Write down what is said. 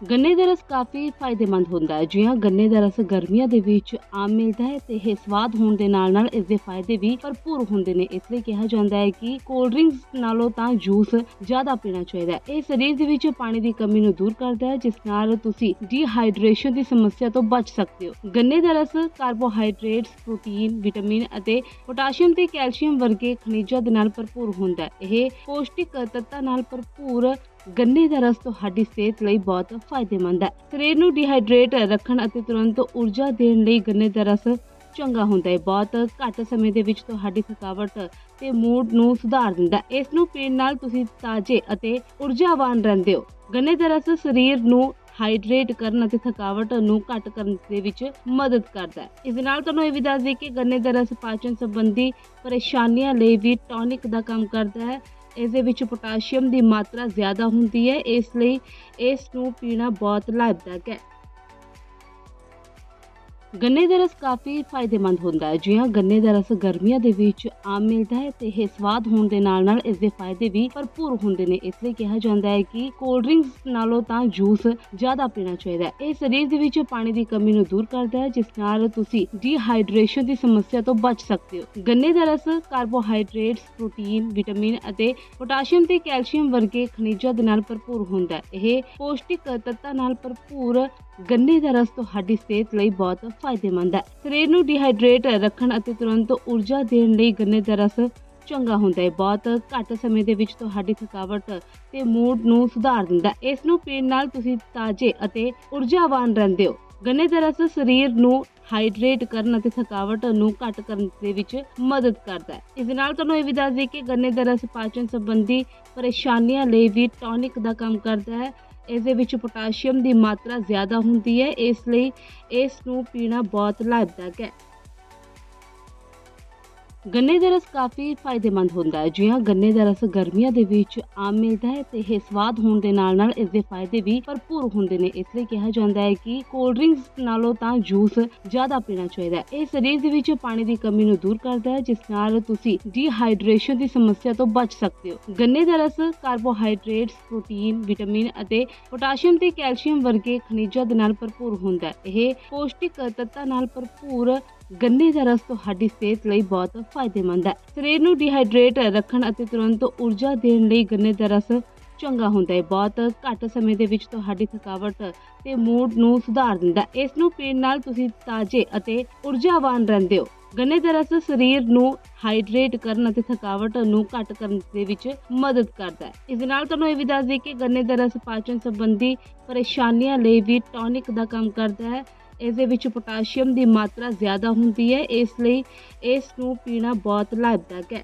ਗੰਨੇ ਦਾ ਰਸ ਕਾਫੀ ਫਾਇਦੇਮੰਦ ਹੁੰਦਾ ਹੈ। ਜੀ ਗੰਨੇ ਦਾ ਰਸ ਗਰਮੀਆਂ ਦੇ ਵਿੱਚ ਆਮ ਮਿਲਦਾ ਹੈ ਤੇ ਇਹ ਸਵਾਦ ਹੋਣ ਦੇ ਨਾਲ ਨਾਲ ਇਸ ਦੇ ਫਾਇਦੇ ਵੀ ਭਰਪੂਰ ਹੁੰਦੇ ਨੇ। ਇਸ ਲਈ ਕਿਹਾ ਜਾਂਦਾ ਹੈ ਕਿ ਕੋਲਡ ਡਰਿੰਕਸ ਨਾਲੋਂ ਤਾਂ ਜੂਸ ਜ਼ਿਆਦਾ ਪੀਣਾ ਚਾਹੀਦਾ ਹੈ। ਇਹ ਸਰੀਰ ਦੇ ਵਿੱਚ ਪਾਣੀ ਦੀ ਕਮੀ ਨੂੰ ਦੂਰ ਕਰਦਾ ਹੈ, ਜਿਸ ਨਾਲ ਤੁਸੀਂ ਡੀਹਾਈਡਰੇਸ਼ਨ ਦੀ ਸਮੱਸਿਆ ਤੋਂ ਬਚ ਸਕਦੇ ਹੋ। ਗੰਨੇ ਦਾ ਰਸ ਕਾਰਬੋਹਾਈਡਰੇਟਸ ਪ੍ਰੋਟੀਨ ਵਿਟਾਮਿਨ ਅਤੇ ਪੋਟਾਸ਼ੀਅਮ ਤੇ ਕੈਲਸ਼ੀਅਮ ਵਰਗੇ ਖਣਿਜਾਂ ਦੇ ਨਾਲ ਭਰਪੂਰ ਹੁੰਦਾ ਹੈ। ਇਹ ਪੌਸ਼ਟਿਕ ਤੱਤਾਂ ਨਾਲ ਭਰਪੂਰ ਗੰਨੇ ਦਾ ਰਸ ਤੁਹਾਡੀ ਸਿਹਤ ਲਈ ਬਹੁਤ ਫਾਇਦੇਮੰਦ ਹੈ। ਸਰੀਰ ਨੂੰ ਡੀਹਾਈਡਰੇਟ ਰੱਖਣ ਅਤੇ ਤੁਰੰਤ ਊਰਜਾ ਦੇਣ ਲਈ ਗੰਨੇ ਦਾ ਰਸ ਚੰਗਾ ਹੁੰਦਾ ਹੈ। ਬਹੁਤ ਘੱਟ ਸਮੇਂ ਦੇ ਵਿੱਚ ਤੁਹਾਡੀ ਥਕਾਵਟ ਤੇ ਮੂਡ ਨੂੰ ਸੁਧਾਰ ਦਿੰਦਾ ਹੈ। ਇਸ ਨੂੰ ਪੀਣ ਨਾਲ ਤੁਸੀਂ ਤਾਜ਼ੇ ਅਤੇ ਊਰਜਾਵਾਨ ਰਹਿੰਦੇ ਹੋ। ਗੰਨੇ ਦਾ ਰਸ ਸਰੀਰ ਨੂੰ ਹਾਈਡਰੇਟ ਕਰਨ ਅਤੇ ਥਕਾਵਟ ਨੂੰ ਘੱਟ ਕਰਨ ਦੇ ਵਿੱਚ ਮਦਦ ਕਰਦਾ ਹੈ। ਇਸ ਨਾਲ ਤੁਹਾਨੂੰ ਇਹ ਵੀ ਦੱਸ ਦਈਏ ਕਿ ਗੰਨੇ ਦਾ ਰਸ ਪਾਚਨ ਸੰਬੰਧੀ ਪਰੇਸ਼ਾਨੀਆਂ ਲਈ ਵੀ ਟੌਨਿਕ ਦਾ ਕੰਮ ਕਰਦਾ ਹੈ। ਇਸ ਦੇ ਵਿੱਚ ਪੋਟਾਸ਼ੀਅਮ ਦੀ ਮਾਤਰਾ ਜ਼ਿਆਦਾ ਹੁੰਦੀ ਹੈ, ਇਸ ਲਈ ਇਸ ਨੂੰ ਪੀਣਾ ਬਹੁਤ ਲਾਭਦਾਇਕ ਹੈ। ਗੰਨੇ ਦਾ ਰਸ ਕਾਫੀ ਫਾਇਦੇਮੰਦ ਹੁੰਦਾ ਹੈ। ਜੀ ਹਾਂ ਗੰਨੇ ਦਾ ਰਸ ਗਰਮੀਆਂ ਦੇ ਵਿੱਚ ਆਮ ਮਿਲਦਾ ਹੈ ਤੇ ਇਹ ਸਵਾਦ ਹੋਣ ਦੇ ਨਾਲ ਨਾਲ ਇਸ ਦੇ ਫਾਇਦੇ ਵੀ ਭਰਪੂਰ ਹੁੰਦੇ ਨੇ। ਇਸ ਲਈ ਕਿਹਾ ਜਾਂਦਾ ਹੈ ਕਿ ਕੋਲਡ ਡਰਿੰਕਸ ਨਾਲੋਂ ਤਾਂ ਜੂਸ ਜ਼ਿਆਦਾ ਪੀਣਾ ਚਾਹੀਦਾ ਹੈ। ਇਹ ਸਰੀਰ ਦੇ ਵਿੱਚ ਪਾਣੀ ਦੀ ਕਮੀ ਨੂੰ ਦੂਰ ਕਰਦਾ ਹੈ, ਜਿਸ ਨਾਲ ਤੁਸੀਂ ਡੀਹਾਈਡਰੇਸ਼ਨ ਦੀ ਸਮੱਸਿਆ ਤੋਂ ਬਚ ਸਕਦੇ ਹੋ। ਗੰਨੇ ਦਾ ਰਸ ਕਾਰਬੋਹਾਈਡਰੇਟਸ ਪ੍ਰੋਟੀਨ ਵਿਟਾਮਿਨ ਅਤੇ ਪੋਟਾਸ਼ੀਅਮ ਤੇ ਕੈਲਸ਼ੀਅਮ ਵਰਗੇ ਖਣਿਜਾਂ ਦੇ ਨਾਲ ਭਰਪੂਰ ਹੁੰਦਾ ਹੈ। ਇਹ ਪੌਸ਼ਟਿਕ ਤੱਤਾਂ ਨਾਲ ਭਰਪੂਰ ਗੰਨੇ ਦਾ ਰਸ ਤੁਹਾਡੀ ਸਿਹਤ ਲਈ ਬਹੁਤ ਫਾਇਦੇਮੰਦ ਹੈ। ਸਰੀਰ ਨੂੰ ਡੀਹਾਈਡਰੇਟ ਰੱਖਣ ਅਤੇ ਤੁਰੰਤ ਊਰਜਾ ਦੇਣ ਲਈ ਗੰਨੇ ਦਾ ਰਸ ਚੰਗਾ ਹੁੰਦਾ ਹੈ। ਬਹੁਤ ਘੱਟ ਸਮੇਂ ਦੇ ਵਿੱਚ ਤੁਹਾਡੀ ਥਕਾਵਟ ਤੇ ਮੂਡ ਨੂੰ ਸੁਧਾਰ ਦਿੰਦਾ ਹੈ। ਇਸ ਨੂੰ ਪੀਣ ਨਾਲ ਤੁਸੀਂ ਤਾਜ਼ੇ ਅਤੇ ਊਰਜਾਵਾਨ ਰਹਿੰਦੇ ਹੋ। ਗੰਨੇ ਦਾ ਰਸ ਸਰੀਰ ਨੂੰ ਹਾਈਡਰੇਟ ਕਰਨ ਅਤੇ ਥਕਾਵਟ ਨੂੰ ਘੱਟ ਕਰਨ ਦੇ ਵਿੱਚ ਮਦਦ ਕਰਦਾ ਹੈ। ਇਸ ਨਾਲ ਤੁਹਾਨੂੰ ਇਹ ਵੀ ਦੱਸ ਦਈਏ ਕਿ ਗੰਨੇ ਦਾ ਰਸ ਪਾਚਨ ਸੰਬੰਧੀ ਪਰੇਸ਼ਾਨੀਆਂ ਲਈ ਵੀ ਟੌਨਿਕ ਦਾ ਕੰਮ ਕਰਦਾ ਹੈ। ਇਸ ਦੇ ਵਿੱਚ ਪੋਟਾਸ਼ੀਅਮ ਦੀ ਮਾਤਰਾ ਜ਼ਿਆਦਾ ਹੁੰਦੀ ਹੈ, ਇਸ ਲਈ ਇਸ ਨੂੰ ਪੀਣਾ ਬਹੁਤ ਲਾਭਦਾਇਕ ਹੈ। ਗੰਨੇ ਦਾ ਰਸ ਕਾਫੀ ਫਾਇਦੇਮੰਦ ਹੁੰਦਾ ਹੈ। ਜੀ ਹਾਂ ਗੰਨੇ ਦਾ ਰਸ ਗਰਮੀਆਂ ਦੇ ਵਿੱਚ ਆਮ ਮਿਲਦਾ ਹੈ ਤੇ ਇਹ ਸਵਾਦ ਹੋਣ ਦੇ ਨਾਲ ਨਾਲ ਇਸ ਦੇ ਫਾਇਦੇ ਵੀ ਭਰਪੂਰ ਹੁੰਦੇ ਨੇ। ਇਸ ਲਈ ਕਿਹਾ ਜਾਂਦਾ ਹੈ ਕਿ ਕੋਲਡ ਡਰਿੰਕਸ ਨਾਲੋਂ ਤਾਂ ਜੂਸ ਜ਼ਿਆਦਾ ਪੀਣਾ ਚਾਹੀਦਾ ਹੈ। ਅਤੇ ਇਹ ਸਵਾਦ ਹੋਣ ਦੇ ਨਾਲ ਨਾਲ ਇਸ ਫਾਇਦੇ ਵੀ ਭਰਪੂਰ ਹੁੰਦੇ ਨੇ ਇਸ ਲਈ ਕਿਹਾ ਜਾਂਦਾ ਹੈ ਕਿ ਕੋਲਡ ਡਰਿੰਕਸ ਨਾਲੋਂ ਤਾਂ ਜੂਸ ਜ਼ਿਆਦਾ ਪੀਣਾ ਚਾਹੀਦਾ ਹੈ ਇਹ ਸਰੀਰ ਦੇ ਵਿੱਚ ਪਾਣੀ ਦੀ ਕਮੀ ਨੂੰ ਦੂਰ ਕਰਦਾ ਹੈ, ਜਿਸ ਨਾਲ ਤੁਸੀਂ ਡੀਹਾਈਡਰੇਸ਼ਨ ਦੀ ਸਮੱਸਿਆ ਤੋਂ ਬਚ ਸਕਦੇ ਹੋ। ਗੰਨੇ ਦਾ ਰਸ ਕਾਰਬੋਹਾਈਡਰੇਟਸ ਪ੍ਰੋਟੀਨ ਵਿਟਾਮਿਨ ਅਤੇ ਪੋਟਾਸ਼ੀਅਮ ਤੇ ਕੈਲਸ਼ੀਅਮ ਵਰਗੇ ਖਣਿਜਾਂ ਦੇ ਨਾਲ ਭਰਪੂਰ ਹੁੰਦਾ ਹੈ। ਇਹ ਪੌਸ਼ਟਿਕ ਤੱਤਾਂ ਨਾਲ ਭਰਪੂਰ ਗੰਨੇ ਦਾ ਰਸ ਤੁਹਾਡੀ ਸਿਹਤ ਲਈ ਬਹੁਤ ਫਾਇਦੇਮੰਦ ਹੈ। ਸਰੀਰ ਨੂੰ ਡੀਹਾਈਡਰੇਟ ਰੱਖਣ ਅਤੇ ਤੁਰੰਤ ਊਰਜਾ ਦੇਣ ਲਈ ਗੰਨੇ ਦਾ ਰਸ ਚੰਗਾ ਹੁੰਦਾ ਹੈ। ਬਹੁਤ ਘੱਟ ਸਮੇਂ ਦੇ ਵਿੱਚ ਤੁਹਾਡੀ ਥਕਾਵਟ ਤੇ ਮੂਡ ਨੂੰ ਸੁਧਾਰ ਦਿੰਦਾ ਹੈ। ਇਸ ਨੂੰ ਪੀਣ ਨਾਲ ਤੁਸੀਂ ਤਾਜ਼ੇ ਅਤੇ ਊਰਜਾਵਾਨ ਰਹਿੰਦੇ ਹੋ। ਗੰਨੇ ਦਾ ਰਸ ਸਰੀਰ ਨੂੰ ਹਾਈਡਰੇਟ ਕਰਨ ਅਤੇ ਥਕਾਵਟ ਨੂੰ ਘੱਟ ਕਰਨ ਦੇ ਵਿੱਚ ਮਦਦ ਕਰਦਾ ਹੈ। ਇਸ ਨਾਲ ਤੁਹਾਨੂੰ ਇਹ ਵੀ ਦੱਸ ਦਈਏ ਕਿ ਗੰਨੇ ਦਾ ਰਸ ਪਾਚਨ ਸੰਬੰਧੀ ਪਰੇਸ਼ਾਨੀਆਂ ਲਈ ਵੀ ਟੌਨਿਕ ਦਾ ਕੰਮ ਕਰਦਾ ਹੈ। ਇਸ ਦੇ ਵਿੱਚ ਪੋਟਾਸ਼ੀਅਮ ਦੀ ਮਾਤਰਾ ਜ਼ਿਆਦਾ ਹੁੰਦੀ ਹੈ, ਇਸ ਲਈ ਇਸ ਨੂੰ ਪੀਣਾ ਬਹੁਤ ਲਾਭਦਾਇਕ ਹੈ।